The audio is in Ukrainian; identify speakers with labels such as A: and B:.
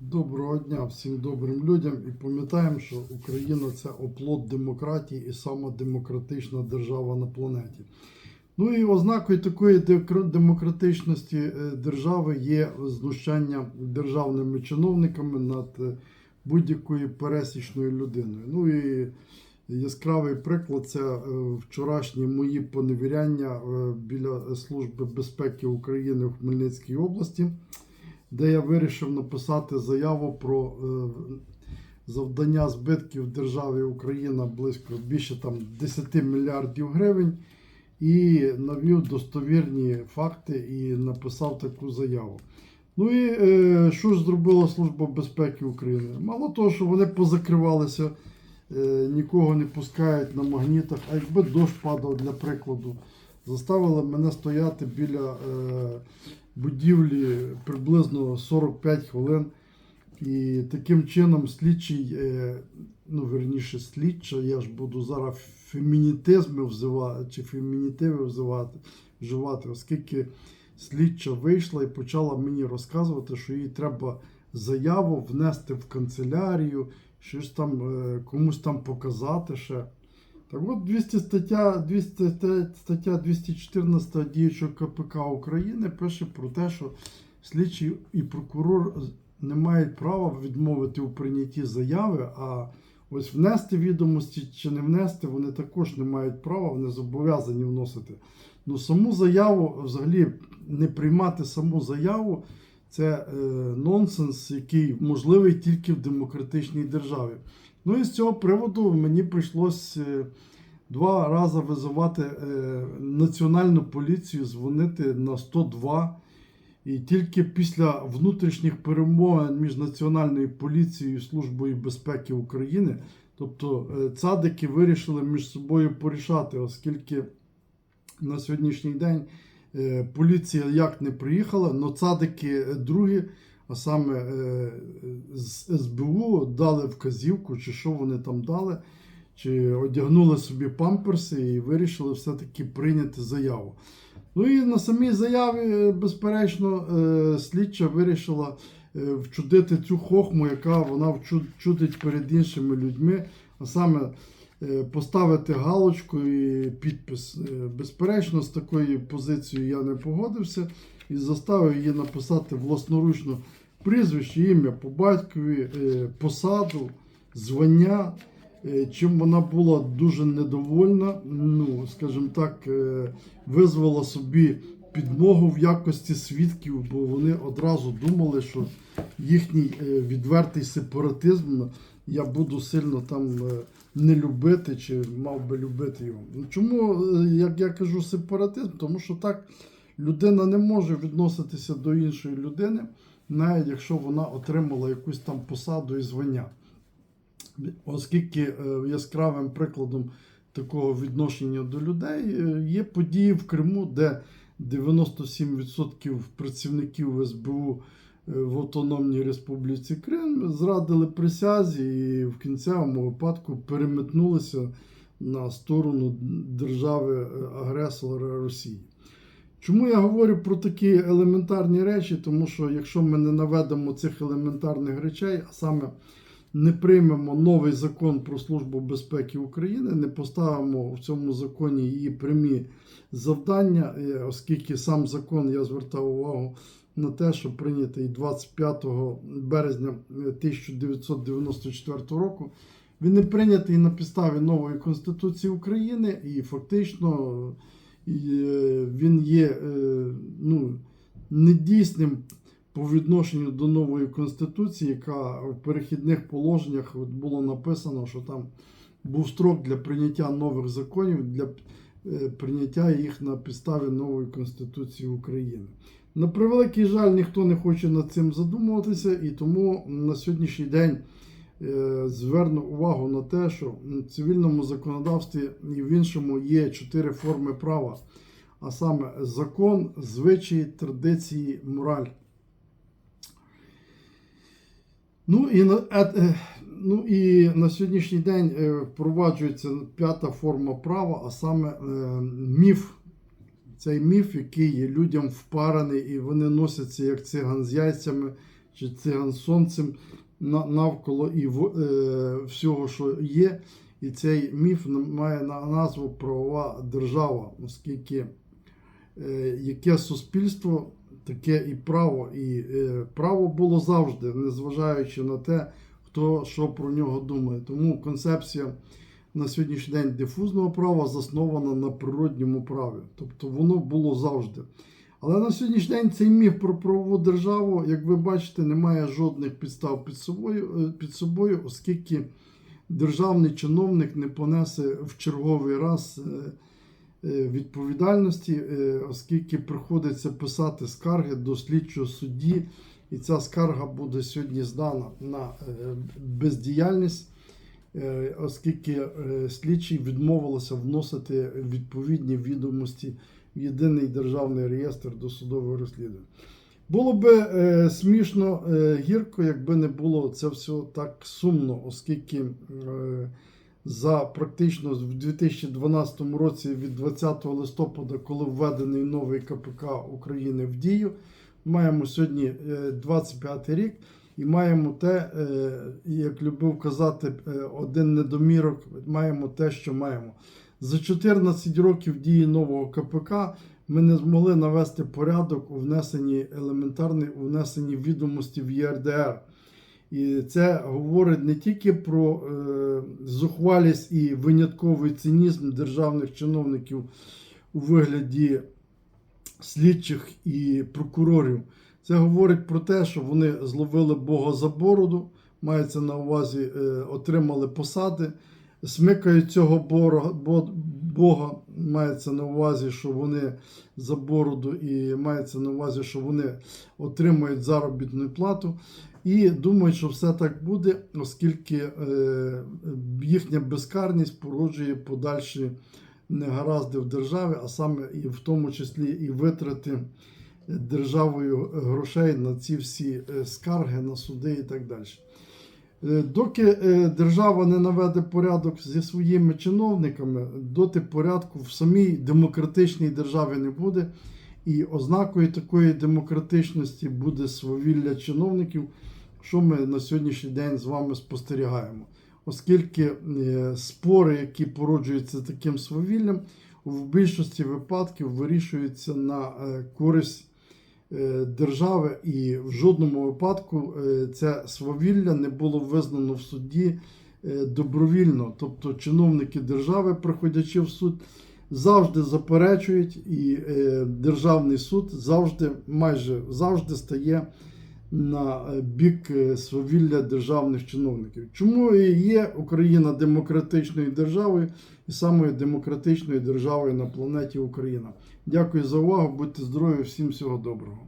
A: Доброго дня всім добрим людям і пам'ятаємо, що Україна це оплот демократії і сама демократична держава на планеті. Ну і ознакою такої демократичності е, держави є знущання державними чиновниками над е, будь-якою пересічною людиною. Ну і яскравий приклад це е, вчорашні мої поневіряння біля Служби безпеки України в Хмельницькій області де я вирішив написати заяву про е, завдання збитків державі Україна близько більше там 10 мільярдів гривень, і навів достовірні факти і написав таку заяву. Ну і е, що ж зробила Служба безпеки України? Мало того, що вони позакривалися, е, нікого не пускають на магнітах, а якби дощ падав для прикладу, заставили мене стояти біля е, будівлі приблизно 45 хвилин. І таким чином слідчий, е, ну верніше слідча, я ж буду зараз фемінітизми взивати, чи фемінітиви взивати, вживати, оскільки слідча вийшла і почала мені розказувати, що їй треба заяву внести в канцелярію, щось там е, комусь там показати ще. Так от 200 стаття, 200 стаття 214 діючого КПК України пише про те, що слідчий і прокурор не мають права відмовити у прийнятті заяви, а ось внести відомості чи не внести, вони також не мають права, вони зобов'язані вносити. Ну, саму заяву, взагалі, не приймати саму заяву це е, нонсенс, який можливий тільки в демократичній державі. Ну і з цього приводу мені прийшлось е, два рази визивати е, національну поліцію, дзвонити на 102. І тільки після внутрішніх перемовин між Національною поліцією і Службою безпеки України, тобто е, цадики вирішили між собою порішати, оскільки на сьогоднішній день поліція як не приїхала, але цадики е, другі, а саме е, з СБУ дали вказівку, чи що вони там дали, чи одягнули собі памперси і вирішили все-таки прийняти заяву. Ну і на самій заяві, е, безперечно, е, слідча вирішила е, вчудити цю хохму, яка вона вчу- чудить перед іншими людьми, а саме е, поставити галочку і підпис. Е, Безперечно, з такою позицією я не погодився і заставив її написати власноручно прізвище, ім'я по батькові, е, посаду, звання. Е, Чим вона була дуже недовольна, ну, скажімо так, е, визвала собі підмогу в якості свідків, бо вони одразу думали, що їхній е, відвертий сепаратизм я буду сильно там е, не любити чи мав би любити його. Ну, Чому, е, як я кажу, сепаратизм? Тому що так людина не може відноситися до іншої людини, навіть якщо вона отримала якусь там посаду і звання. Оскільки е, яскравим прикладом такого відношення до людей е, є події в Криму, де 97% працівників СБУ в Автономній Республіці Крим зрадили присязі і в кінцевому випадку переметнулися на сторону держави-агресора Росії. Чому я говорю про такі елементарні речі? Тому що якщо ми не наведемо цих елементарних речей, а саме не приймемо новий закон про Службу безпеки України, не поставимо в цьому законі її прямі завдання, е, оскільки сам закон я звертав увагу на те, що прийнятий 25 березня е, 1994 року. Він не прийнятий на підставі нової Конституції України і фактично е, він є е, ну, недійсним по відношенню до нової конституції, яка в перехідних положеннях було написано, що там був строк для прийняття нових законів, для е, прийняття їх на підставі нової Конституції України. На превеликий жаль, ніхто не хоче над цим задумуватися, і тому на сьогоднішній день е, зверну увагу на те, що в цивільному законодавстві і в іншому є чотири форми права, а саме закон, звичаї, традиції, мораль. Ну і на, е, е, ну і на сьогоднішній день впроваджується п'ята форма права, а саме міф. Цей міф, який людям впараний, і вони носяться як циган з яйцями, чи циган сонцем навколо і е, всього, що є. І цей міф має назву правова держава, оскільки е, яке суспільство, таке і право. І е, право було завжди, незважаючи на те, хто що про нього думає. Тому концепція на сьогоднішній день дифузного права заснована на природньому праві. Тобто воно було завжди. Але на сьогоднішній день цей міф про правову державу, як ви бачите, не має жодних підстав під собою, е, під собою оскільки державний чиновник не понесе в черговий раз е, е, відповідальності, оскільки приходиться писати скарги до слідчого судді, і ця скарга буде сьогодні здана на бездіяльність, оскільки е, слідчий відмовилося вносити відповідні відомості в єдиний державний реєстр досудового розслідування. Було би е, смішно е, гірко, якби не було це все так сумно, оскільки е, за практично в 2012 році від 20 листопада, коли введений новий КПК України в дію, маємо сьогодні е, 25 рік і маємо те, е, як любив казати е, один недомірок, маємо те, що маємо. За 14 років дії нового КПК ми не змогли навести порядок у внесенні елементарні у внесенні відомості в ЄРДР. І це говорить не тільки про е, зухвалість і винятковий цинізм державних чиновників у вигляді слідчих і прокурорів. Це говорить про те, що вони зловили Бога за бороду, мається на увазі, е, отримали посади, смикають цього Бога, мається на увазі, що вони за бороду, і мається на увазі, що вони отримують заробітну плату. І думають, що все так буде, оскільки е, їхня безкарність породжує подальші негаразди в державі, а саме і в тому числі і витрати державою грошей на ці всі е, скарги на суди і так далі. Е, Доки е, держава не наведе порядок зі своїми чиновниками, доти порядку в самій демократичній державі не буде. І ознакою такої демократичності буде свавілля чиновників, що ми на сьогоднішній день з вами спостерігаємо. Оскільки е, спори, які породжуються таким свавіллям, в більшості випадків вирішуються на е, користь е, держави, і в жодному випадку е, це свавілля не було визнано в суді е, добровільно. Тобто чиновники держави, приходячи в суд, завжди заперечують, і е, державний суд завжди, майже завжди стає на е, бік е, свавілля державних чиновників. Чому є Україна демократичною державою і самою демократичною державою на планеті Україна? Дякую за увагу. Будьте здорові, всім всього доброго.